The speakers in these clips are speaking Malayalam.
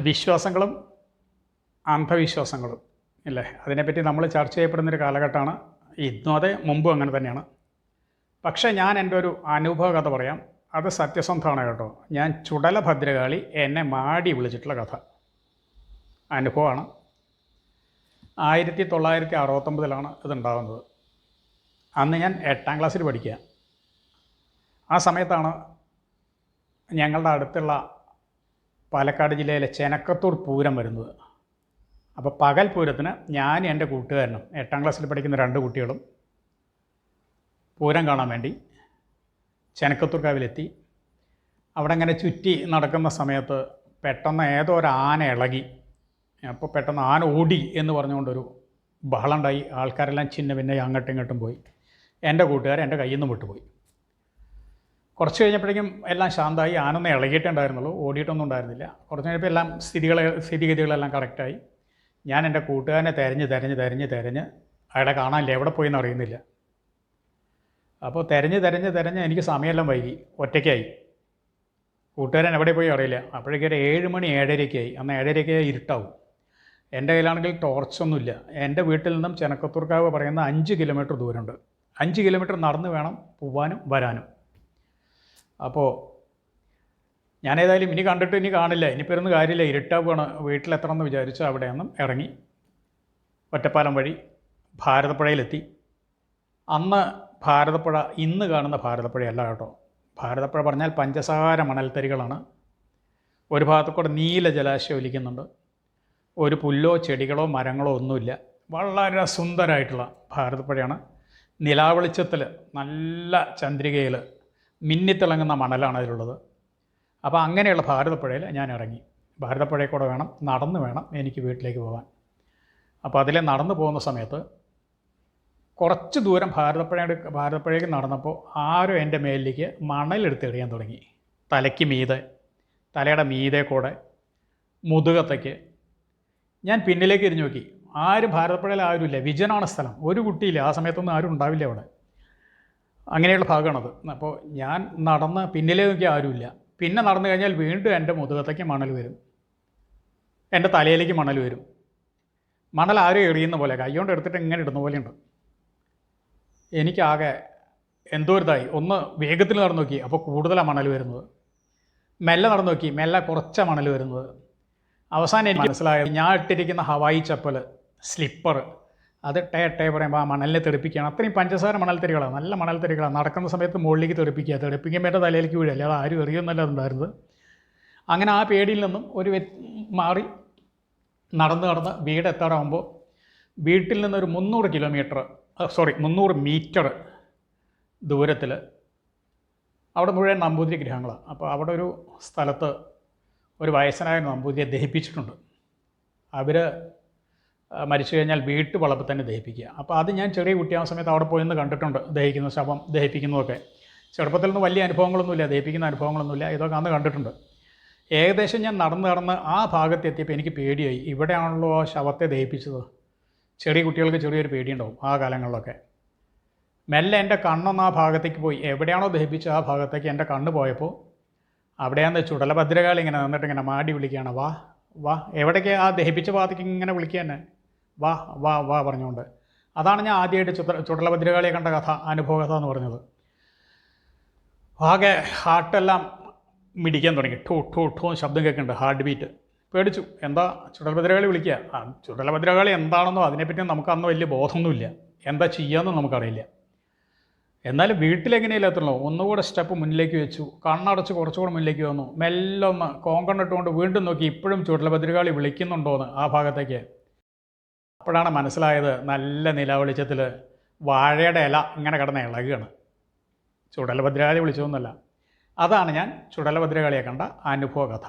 വിശ്വാസങ്ങളും അന്ധവിശ്വാസങ്ങളും ഇല്ലേ? അതിനെപ്പറ്റി നമ്മൾ ചർച്ച ചെയ്യപ്പെടുന്നൊരു കാലഘട്ടമാണ്. ഇന്നും അതെ മുമ്പും അങ്ങനെ തന്നെയാണ്. പക്ഷേ ഞാൻ എന്റെ ഒരു അനുഭവ കഥ പറയാം. അത് സത്യസന്ധമാണ് കേട്ടോ. ഞാൻ ചുടല ഭദ്രകാളി എന്നെ മാടി വിളിച്ചിട്ടുള്ള കഥ. അനുഭവമാണ്. ആയിരത്തി തൊള്ളായിരത്തി അറുപത്തൊമ്പതിലാണ് ഇതുണ്ടാകുന്നത്. അന്ന് ഞാൻ എട്ടാം ക്ലാസ്സിൽ പഠിക്കുക. ആ സമയത്താണ് ഞങ്ങളുടെ അടുത്തുള്ള പാലക്കാട് ജില്ലയിലെ ചെനക്കത്തൂർ പൂരം വരുന്നത്. അപ്പോൾ പകൽ പൂരത്തിന് ഞാൻ എന്റെ കൂട്ടുകാരനും എട്ടാം ക്ലാസ്സിൽ പഠിക്കുന്ന രണ്ട് കുട്ടികളും പൂരം കാണാൻ വേണ്ടി ചെനക്കത്തൂർ കാവിലെത്തി. അവിടെ അങ്ങനെ ചുറ്റി നടക്കുന്ന സമയത്ത് പെട്ടെന്ന് ഏതോ ഒരു ആന ഇളകി. അപ്പോൾ പെട്ടെന്ന് ആന ഓടി എന്ന് പറഞ്ഞുകൊണ്ടൊരു ബഹളമുണ്ടായി ആൾക്കാരെല്ലാം ചിന്ന പിന്നെ അങ്ങോട്ടും ഇങ്ങോട്ടും പോയി. എന്റെ കൂട്ടുകാരൻ എന്റെ കയ്യിൽ നിന്ന് വിട്ടുപോയി. കുറച്ച് കഴിഞ്ഞപ്പോഴേക്കും എല്ലാം ശാന്തമായി. ആനൊന്നും ഇളകിയിട്ടുണ്ടായിരുന്നുള്ളൂ. ഓടിയിട്ടൊന്നും ഉണ്ടായിരുന്നില്ല. കുറച്ച് കഴിഞ്ഞപ്പോൾ എല്ലാം സ്ഥിതികൾ സ്ഥിതിഗതികളെല്ലാം കറക്റ്റായി. ഞാൻ എന്റെ കൂട്ടുകാരനെ തിരഞ്ഞ് തിരഞ്ഞ് തിരഞ്ഞ് തിരഞ്ഞ് അയാളെ കാണാനില്ല. എവിടെ പോയി എന്ന് അറിയുന്നില്ല. അപ്പോൾ തിരഞ്ഞ് തിരഞ്ഞ് തിരഞ്ഞ് എനിക്ക് സമയമെല്ലാം വൈകി. ഒറ്റയ്ക്കായി. കൂട്ടുകാരൻ എവിടെ പോയി അറിയില്ല. അപ്പോഴേക്കും ഒരു ഏഴ് മണി ഏഴരയ്ക്കായി. അന്ന് ഏഴരയ്ക്കായി ഇരുട്ടാവും. എന്റെ കയ്യിലാണെങ്കിൽ ടോർച്ചൊന്നുമില്ല എന്റെ വീട്ടിൽ നിന്നും ചെനക്കത്തൂർക്കാവ് പറയുന്ന അഞ്ച് കിലോമീറ്റർ ദൂരമുണ്ട്. അഞ്ച് കിലോമീറ്റർ നടന്ന് വേണം പോവാനും വരാനും. അപ്പോൾ ഞാനേതായാലും ഇനി കണ്ടിട്ട് ഇനി കാണില്ല. ഇനിയിപ്പോൾ ഇരുന്ന് കാര്യമില്ല. ഇരുട്ടാവുകയാണ് വീട്ടിലെത്തണം എന്ന് വിചാരിച്ചു അവിടെ നിന്നും ഇറങ്ങി. ഒറ്റപ്പാലം വഴി ഭാരതപ്പുഴയിലെത്തി. അന്ന് ഭാരതപ്പുഴ ഇന്ന് കാണുന്ന ഭാരതപ്പുഴയല്ല കേട്ടോ. ഭാരതപ്പുഴ പറഞ്ഞാൽ പഞ്ചസാര മണൽത്തരികളാണ്. ഒരു ഭാഗത്തു കൂടെ നീല ജലാശയം ഒലിക്കുന്നുണ്ട്. ഒരു പുല്ലോ ചെടികളോ മരങ്ങളോ ഒന്നുമില്ല. വളരെ സുന്ദരമായിട്ടുള്ള ഭാരതപ്പുഴയാണ്. നിലാവെളിച്ചത്തിൽ നല്ല ചന്ദ്രികയിൽ മിന്നിത്തിളങ്ങുന്ന മണലാണ് അതിലുള്ളത്. അപ്പോൾ അങ്ങനെയുള്ള ഭാരതപ്പുഴയിൽ ഞാൻ ഇറങ്ങി ഭാരതപ്പുഴയിൽ കൂടെ വേണം നടന്ന് വേണം എനിക്ക് വീട്ടിലേക്ക് പോകാൻ. അപ്പോൾ അതിലെ നടന്നു പോകുന്ന സമയത്ത് കുറച്ച് ദൂരം ഭാരതപ്പുഴയുടെ ഭാരതപ്പുഴയ്ക്ക് നടന്നപ്പോൾ ആരും എന്റെ മേലിലേക്ക് മണലെടുത്ത് എറിയാൻ തുടങ്ങി. തലയ്ക്ക് മീതെ തലയുടെ മീതെ കൂടെ മുതുകത്തേക്ക്. ഞാൻ പിന്നിലേക്ക് എരിഞ്ഞു നോക്കി. ആരും ഭാരതപ്പുഴയിൽ ആരുമില്ല. വിജനാണ് സ്ഥലം. ഒരു കുട്ടിയില്ല. ആ സമയത്തൊന്നും ആരും ഉണ്ടാവില്ല അവിടെ. അങ്ങനെയുള്ള ഭാഗമാണത്. അപ്പോൾ ഞാൻ നടന്ന് പിന്നിലേ നോക്കി ആരുമില്ല. പിന്നെ നടന്നു കഴിഞ്ഞാൽ വീണ്ടും എന്റെ മുതുകത്തേക്ക് മണൽ വരും. എന്റെ തലയിലേക്ക് മണൽ വരും. മണൽ ആരും എറിയുന്ന പോലെ കൈകൊണ്ട് എടുത്തിട്ട് ഇങ്ങനെ ഇടുന്ന പോലെയുണ്ട് എനിക്കാകെ എന്തോ ഒരിതായി ഒന്ന് വേഗത്തിൽ നടന്നു നോക്കി അപ്പോൾ കൂടുതലാണ് മണൽ വരുന്നത്. മെല്ലെ നടന്നു നോക്കി മെല്ലെ കുറച്ച മണൽ വരുന്നത്. അവസാനം എനിക്ക് മനസ്സിലായത് ഞാൻ ഇട്ടിരിക്കുന്ന ഹവായി ചപ്പൽ സ്ലിപ്പർ അത് ടേ ടേ പറയുമ്പോൾ ആ മണലിനെ തെറിപ്പിക്കുകയാണ്. അത്രയും പഞ്ചസാര മണൽത്തരികളാണ് നല്ല മണൽത്തരികളാണ് നടക്കുന്ന സമയത്ത് മുകളിലേക്ക് തെറിപ്പിക്കുക. തെറിപ്പിക്കുമ്പോൾ എന്റെ തലയിലേക്ക് വീഴുക അല്ലാതെ ആരും എറിയൊന്നല്ല ഉണ്ടായിരുന്നത് അങ്ങനെ ആ പേടിയിൽ നിന്നും ഒരു മാറി നടന്ന് നടന്ന് വീട് എത്താറാകുമ്പോൾ വീട്ടിൽ നിന്നൊരു മുന്നൂറ് കിലോമീറ്റർ സോറി മുന്നൂറ് മീറ്റർ ദൂരത്തിൽ അവിടെ മുഴുവൻ നമ്പൂതിരി ഗ്രഹങ്ങളാണ്. അപ്പോൾ അവിടെ ഒരു സ്ഥലത്ത് ഒരു വയസ്സനായ നമ്പൂതിരിയെ ദഹിപ്പിച്ചിട്ടുണ്ട്. അവർ മരിച്ചു കഴിഞ്ഞാൽ വീട്ടു വളപ്പ് തന്നെ ദഹിപ്പിക്കുക. അപ്പോൾ അത് ഞാൻ ചെറിയ കുട്ടിയാവുന്ന സമയത്ത് അവിടെ പോയി നിന്ന് കണ്ടിട്ടുണ്ട്. ദഹിക്കുന്ന ശവം ദഹിപ്പിക്കുന്നതൊക്കെ. ചെറുപ്പത്തിൽ നിന്ന് വലിയ അനുഭവങ്ങളൊന്നുമില്ല ദഹിപ്പിക്കുന്ന അനുഭവങ്ങളൊന്നുമില്ല. ഇതൊക്കെ അന്ന് കണ്ടിട്ടുണ്ട്. ഏകദേശം ഞാൻ നടന്ന് നടന്ന് ആ ഭാഗത്ത് എത്തിയപ്പോൾ എനിക്ക് പേടിയായി. ഇവിടെയാണല്ലോ ശവത്തെ ദഹിപ്പിച്ചത്. ചെറിയ കുട്ടികൾക്ക് ചെറിയൊരു പേടിയുണ്ടാവും ആ കാലങ്ങളിലൊക്കെ. മെല്ലെ എന്റെ കണ്ണൊന്ന് ആ ഭാഗത്തേക്ക് പോയി. എവിടെയാണോ ദഹിപ്പിച്ച ആ ഭാഗത്തേക്ക് എന്റെ കണ്ണ് പോയപ്പോൾ അവിടെയാന്ന് ചുടല ഭദ്രകാളി ഇങ്ങനെ നിന്നിട്ട് ഇങ്ങനെ മാടി വിളിക്കുകയാണ്. വാ വാ എവിടേക്ക് ആ ദഹിപ്പിച്ച ഭാഗത്തേക്ക് ഇങ്ങനെ വിളിക്കുക തന്നെ വാ വാ വാ പറഞ്ഞുകൊണ്ട്. അതാണ് ഞാൻ ആദ്യമായിട്ട് ചുത്ര ചുടല ഭദ്രകാളിയെ കണ്ട കഥ അനുഭവ കഥ എന്ന് പറഞ്ഞത്. ആകെ ഹാർട്ടെല്ലാം മിടിക്കാൻ തുടങ്ങി. ടൂ ടൂ ടൂ ശബ്ദം കേൾക്കുന്നുണ്ട് ഹാർട്ട് ബീറ്റ്. പേടിച്ചു. എന്താ ചുടലഭദ്രകാളി വിളിക്കുക? ആ ചുടലഭദ്രകാളി എന്താണെന്നോ അതിനെപ്പറ്റി നമുക്ക് അന്ന് വലിയ ബോധമൊന്നുമില്ല. എന്താ ചെയ്യാമെന്നും നമുക്കറിയില്ല. എന്നാലും വീട്ടിലെങ്ങനെയല്ല ഒന്നുകൂടെ സ്റ്റെപ്പ് മുന്നിലേക്ക് വെച്ചു. കണ്ണടച്ച് കുറച്ചുകൂടെ മുന്നിലേക്ക് വന്നു. മെല്ലെ ഒന്ന് കോങ്കണ്ണിട്ടുകൊണ്ട് വീണ്ടും നോക്കി. ഇപ്പോഴും ചുടലഭദ്രകാളി വിളിക്കുന്നുണ്ടോയെന്ന് ആ ഭാഗത്തേക്ക്. അപ്പോഴാണ് മനസ്സിലായത് നല്ല നിലവെളിച്ചത്തിൽ വാഴയുടെ ഇല ഇങ്ങനെ കിടന്ന ഇളകുകയാണ്. ചുടലഭദ്രകാളി വിളിച്ചതൊന്നുമല്ല. അതാണ് ഞാൻ ചുടലഭദ്രകാളിയെ കണ്ട അനുഭവ കഥ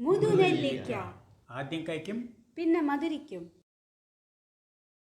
മുതുനെല്ലിക്ക. ആദ്യം കഴിക്കും. പിന്നെ മധുരിക്കും.